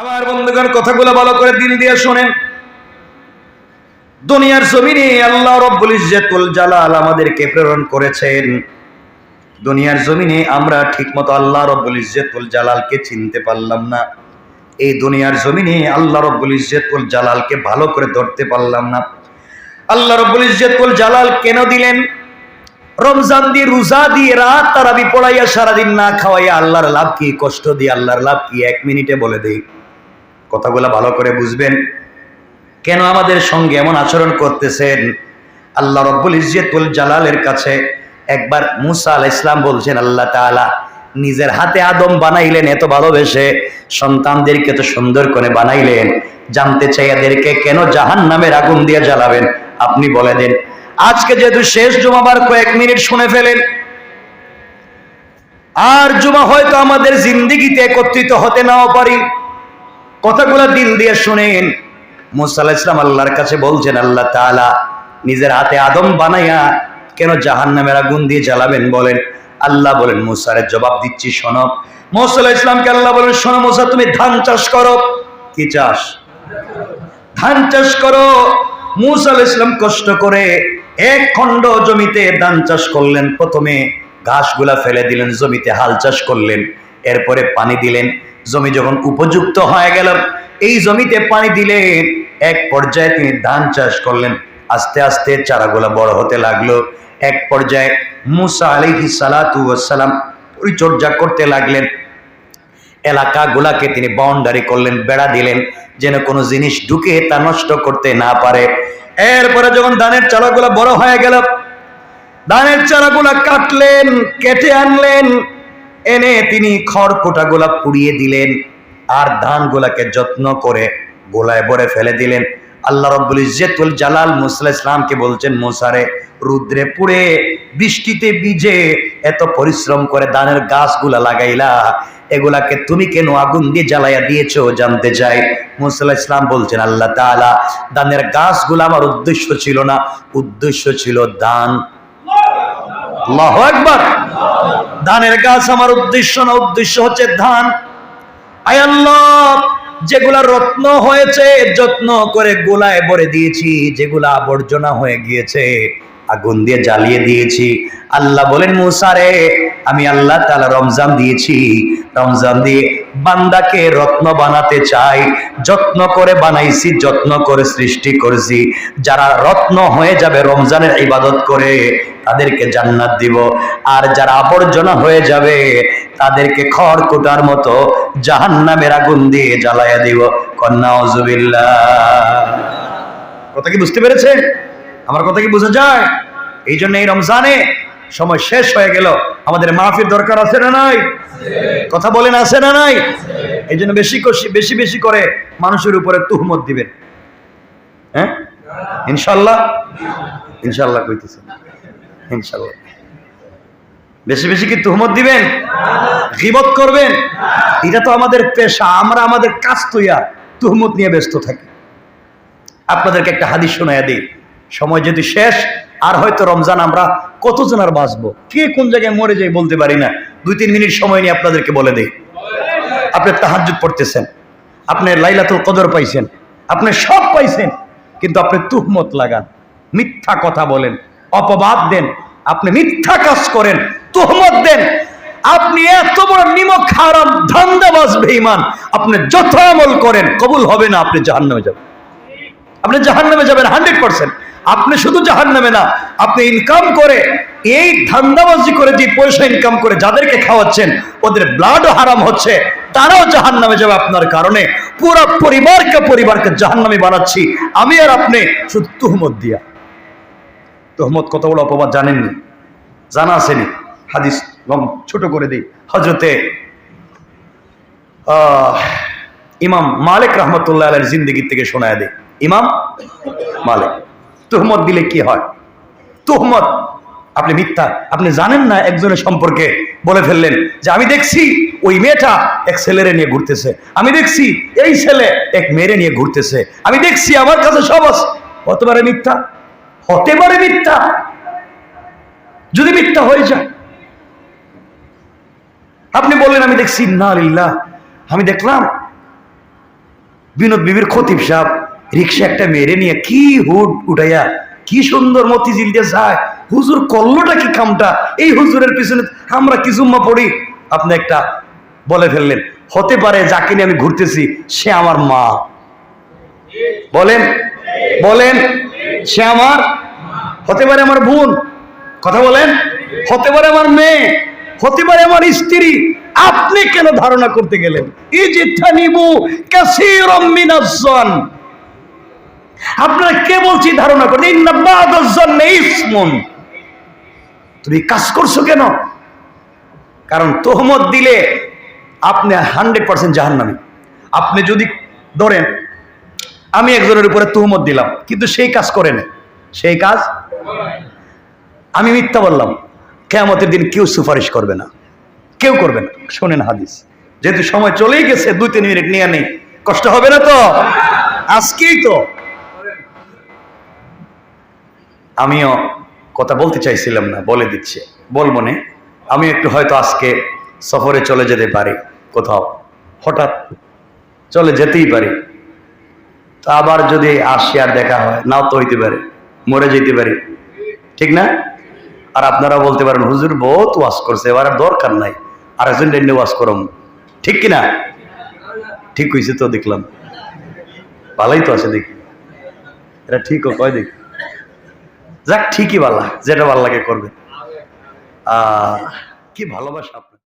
আমার বন্ধুগণ, কথাগুলো ভালো করে দিল দিয়ে শোনেন। দুনিয়ার জমিনে আল্লাহ রব্বুল ইজ্জাতুল জালাল আমাদেরকে প্রেরণ করেছেন। দুনিয়ার জমিনে আমরা ঠিকমতো আল্লাহ রব্বুল ইজ্জাতুল জালালকে চিনতে পারলাম না। এই দুনিয়ার জমিনে আল্লাহ রব্বুল ইজ্জাতুল জালালকে ভালো করে ধরতে পারলাম না। আল্লাহ রব্বুল ইজ্জাতুল জালাল কেন দিলেন? রমজান দিয়ে, রোজা দিয়ে, রাত তারাবি পড়াইয়া সারাদিন না খাওয়াইয়া আল্লাহর লাভ কি? কষ্ট দিয়ে আল্লাহর লাভ কি? এক মিনিটে বলে দেই। কথাগুলো ভালো করে বুঝবেন। কেন আমাদের সঙ্গে এমন আচরণ করতেছেন? আল্লাহ রব্বুল ইজ্জতুল জালালের কাছে একবার মুসা আল ইসলাম বলছেন, আল্লাহ তাআলা নিজের হাতে আদম বানাইলেন, এত ভালোবেসে সন্তানদেরকে এত সুন্দর করে বানাইলেন। জানতে চাই এদেরকে কেন জাহান নামের আগুন দিয়ে জ্বালাবেন? আপনি বলে দেন। আজকে যেহেতু শেষ জুমাবার কয়েক মিনিট শুনে ফেলেন। আর জুমা হয়তো আমাদের জিন্দিগিতে একত্রিত হতে নাও পারি। কথাগুলো দিল দিয়ে শুনেন। মুসা আলাইহিস সালাম আল্লাহর কাছে বলছেন, আল্লাহ তাআলা নিজের হাতে আদম বানাইয়া কেন জাহান্নামের আগুন দিয়ে জ্বালাবেন বলেন? আল্লাহ বলেন মুসারের জবাব দিচ্ছি, শোনো। মুসা আলাইহিস সালামকে আল্লাহ বলেন, শোনো মুসা, তুমি ধান চাষ করো। কি চাষ? ধান চাষ করো। মুসা আলাইহিস সালাম কষ্ট করে এক খণ্ড জমিতে ধান চাষ করলেন। প্রথমে ঘাসগুলা ফেলে দিলেন, জমিতে হাল চাষ করলেন। এরপরে পানি দিলেন। জমি যখন উপযুক্ত হয়ে গেল, এই জমিতে পানি দিলেন। এক পর্যায়ে তিনি ধান চাষ করলেন। আস্তে আস্তে চারাগুলা বড় হতে লাগল। এক পর্যায়ে মুসা আলাইহি সালাতু ওয়াসসালাম পরিচর্যা করতে লাগলেন। এলাকাগুলাকে তিনি বাউন্ডারি করলেন, বেড়া দিলেন, যেন কোনো জিনিস ঢুকে তা নষ্ট করতে না পারে। এরপরে যখন ধানের চারাগুলা বড় হয়ে গেল, ধানের চারাগুলা কাটলেন, কেটে আনলেন। এনে তিনি খড়কুটাগুলা পুড়িয়ে দিলেন আর ধানগুলাকে যত্ন করে গোলায় ভরে ফেলে দিলেন। আল্লাহ রব্বুল ইজ্জতুল জালাল মুসা ইসলামকে বলছেন মুসারে রুদ্রে পুড়ে বৃষ্টিতে ভিজে এত পরিশ্রম করে ধানের গাছগুলা লাগাইলা। এগুলাকে তুমি কেন আগুন দিয়ে জ্বালাইয়া দিয়েছ জানতে চাই? মুসা ইসলাম বলছেন, আল্লাহ তাআলা, ধানের গাছগুলো আমার উদ্দেশ্য ছিল না, উদ্দেশ্য ছিল দান আল্লাহ একবার ধানের গাছ আমার উদ্দেশ্য না, উদ্দেশ্য হচ্ছে ধান। আয়াল্লাহ যেগুলা রত্ন হয়েছে, যত্ন করে গোলায় ভরে দিয়েছি, যেগুলা আবর্জনা হয়ে গিয়েছে। আগুন দিয়ে জ্বালিয়ে দিয়েছি। আল্লাহ বলেন মুসারে আমি আল্লাহ তালা রমজান দিয়েছি। রমজান দিয়ে বান্দাকে রত্ন বানাতে চাই, যত্ন করে বানাইছি, যত্ন করে সৃষ্টি করেছি। যারা রত্ন হয়ে যাবে রমজানের ইবাদত করে, তাদেরকে জান্নাত দিব। আর যারা আবর্জনা হয়ে যাবে, তাদেরকে খড় কুটার মতো জাহান্নামের আগুন দিয়ে জ্বালাইয়া দিব। কন্যা কথা কি বুঝতে পেরেছেন? আমার কথা কি বোঝা যায়? এই জন্য এই রমজানে সময় শেষ হয়ে গেল। আমাদের মাহফির দরকার আছে না নাই? কথা বলেন আছে না নাই? এই জন্য বেশি বেশি বেশি করে মানুষের উপরে তুহমত দিবেন। হ্যাঁ? ইনশাল্লাহ? ইনশাল্লাহ কইতেছেন। ইনশাল্লাহ। বেশি বেশি কি তুহমত দিবেন? গিবত করবেন? এটা তো আমাদের পেশা, আমরা আমাদের কাজ তৈয়া তুহমত নিয়ে ব্যস্ত থাকি। আপনাদেরকে একটা হাদিস শোনায়া দিই। সময় যদি শেষ, আর হয়তো রমজান আমরা কতজন আর বাঁচবো? কে কোন জায়গায় মরে যাই বলতে পারি না। দুই তিন মিনিট সময় নিয়ে আপনাদেরকে বলে দিই। আপনি তাহাজ্জুদ পড়তেছেন, আপনি লাইলাতুল কদর পাইছেন, আপনি সব পাইছেন, কিন্তু আপনি তুহমত লাগান, মিথ্যা কথা বলেন, অপবাদ দেন, আপনি মিথ্যা কাজ করেন, তুহমত দেন। আপনি এত বড় নিমক হারাম, ধান্দাবাজ, বেঈমান, আপনি যত আমল করেন, কবুল হবে না, আপনি জাহান্নামে যাবেন। আপনি জাহান্নামে যাবেন, হান্ড্রেড পার্সেন্ট। আপনি শুধু জাহান্নামে না, আপনি ইনকাম করে, এই ধান্দাবাজি করে যে পয়সা ইনকাম করে যাদেরকে খাওয়াচ্ছেন, ওদের ব্লাডও হারাম হচ্ছে, তারাও জাহান্নামে যাবে আপনার কারণে। পুরো পরিবারকে পরিবারকে জাহান্নামে বানাচ্ছি। আমি আর আপনি শুধু তুহমত দিয়া। তোহমত কত বড় অপবাদ জানেননি? জানা আসেনি। হাদিস লম ছোট করে দিই। হজরতে ইমাম মালিক রহমতুল্লাহ আলের জিন্দগি থেকে শোনায় দেয় ইমাম মালিক। তুহমত দিলে কি হয়? তুহমত। আপনি মিথ্যা। আপনি জানেন না একজনের সম্পর্কে বলে ফেললেন যে আমি দেখছি ওই মেয়েটা এক ছেলেরে নিয়ে ঘুরতেছে। আমি দেখছি এই ছেলে এক মেয়েরে নিয়ে ঘুরতেছে। আমি দেখছি আমার কাছে সব আছে। হতে পারে মিথ্যা? হতে পারে মিথ্যা। যদি মিথ্যা হয়ে যায়। আপনি বললেন, আমি দেখছি না লিল্লাহ। আমি দেখলাম বিনোদ বিবির খতিব সাহেব রিক্সা একটা মেরে নিয়ে কি হুড উঠাইয়া, কি সুন্দর মতিঝিল দিয়ে যায়। হুজুর করলোটা কি কামটা এই হুজুরের পিছনে আমরা কি জুম্মা পড়ি? আপনি একটা বলে ফেললেন, হতে পারে যাকে নিয়ে আমি ঘুরতেছি, সে আমার মা। বলেন বলেন, সে আমার হতে পারে আমার বোন। কথা বলেন, হতে পারে আমার মেয়ে, হতে পারে আমার স্ত্রী। আপনি কেন ধারণা করতে গেলেন? এই যে থানিবু কাসীরাম মিনাজ্জন। আপনারা কে বলছি ধারণা করেন? ইসমুন। তুমি কাজ করছ কেন? কারণ তোহমত দিলে আপনি হান্ড্রেড পার্সেন্ট জাহান্নামী। আপনি যদি ধরেন, আমি একজনের উপরে তুহমত দিলাম, কিন্তু সেই কাজ করে না সেই কাজ? আমি মিথ্যা বললাম, কেয়ামতের দিন কেউ সুপারিশ করবে না। কেউ করবে না। শোনেন হাদিস। যেহেতু সময় চলেই গেছে দুই তিন মিনিট নিয়ে নেই। কষ্ট হবে না তো? আজকেই তো। আমিও কথা বলতে চাইছিলাম না, বলে দিচ্ছে। বলব নে আমি একটু হয়তো আজকে সফরে চলে যেতে পারি কোথাও। হঠাৎ চলে যেতেই পারি। তো আবার যদি আসি আর দেখা হয়, নাও তো হইতে পারে, মরে যেতে পারি। ঠিক না? আর আপনারা বলতে পারেন, হুজুর, বহুত ওয়াশ করছে, এবার আর দরকার নাই আর একজন ডেন্ডে ওয়াশ করম ঠিক কি না ঠিক হয়েছে তো দেখলাম। ভালোই তো আছে দেখি। এটা ঠিক ও কয় দেখি? যাক ঠিকই ভালো যেটা ভালো লাগে করবে কি ভালোবাসা।